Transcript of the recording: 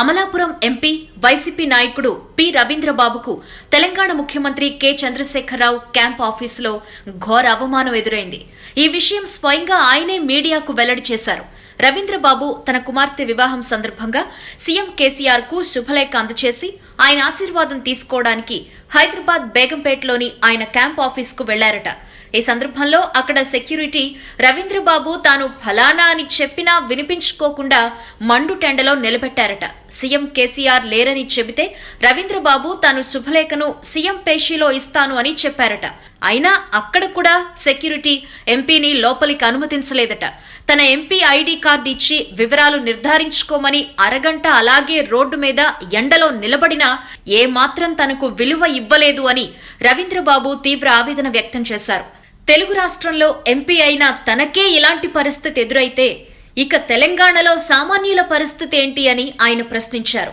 Amalapuram MP YCP నాయకుడు P రవీంద్రబాబుకు తెలంగాణ ముఖ్యమంత్రి కె చంద్రశేఖరరావు క్యాంప్ ఆఫీసులో ఘోర అవమానం ఎదురైంది. ఈ విషయం స్వయంగా ఆయనే మీడియాకు వెల్లడి చేశారు. రవీంద్రబాబు తన కుమార్తె వివాహం సందర్భంగా సీఎం కేసీఆర్కు శుభలేఖ అందచేసి ఆయన ఆశీర్వాదం తీసుకోవడానికి హైదరాబాద్ బేగంపేటలోని ఆయన క్యాంప్ ఆఫీసుకు వెళ్ళారట. ఈ సందర్భంలో అక్కడ సెక్యూరిటీ రవీంద్రబాబు తాను ఫలానా అని చెప్పినా వినిపించుకోకుండా మండు టెండలో నిలబెట్టారట. సీఎం కేసీఆర్ లేరని చెబితే రవీంద్రబాబు తాను శుభలేఖను సీఎం పేషీలో ఇస్తాను అని చెప్పారట. అయినా అక్కడ కూడా సెక్యూరిటీ ఎంపీని లోపలికి అనుమతించలేదట. తన ఎంపీ ఐడి కార్డు ఇచ్చి వివరాలు నిర్ధారించుకోమని అరగంట అలాగే రోడ్డు మీద ఎండలో నిలబడినా ఏమాత్రం తనకు విలువ ఇవ్వలేదు అని రవీంద్రబాబు తీవ్ర ఆవేదన వ్యక్తం చేశారు. తెలుగు రాష్ట్రంలో ఎంపీ అయిన తనకే ఇలాంటి పరిస్థితి ఎదురైతే ఇక తెలంగాణలో సామాన్యుల పరిస్థితి ఏంటి అని ఆయన ప్రశ్నించారు.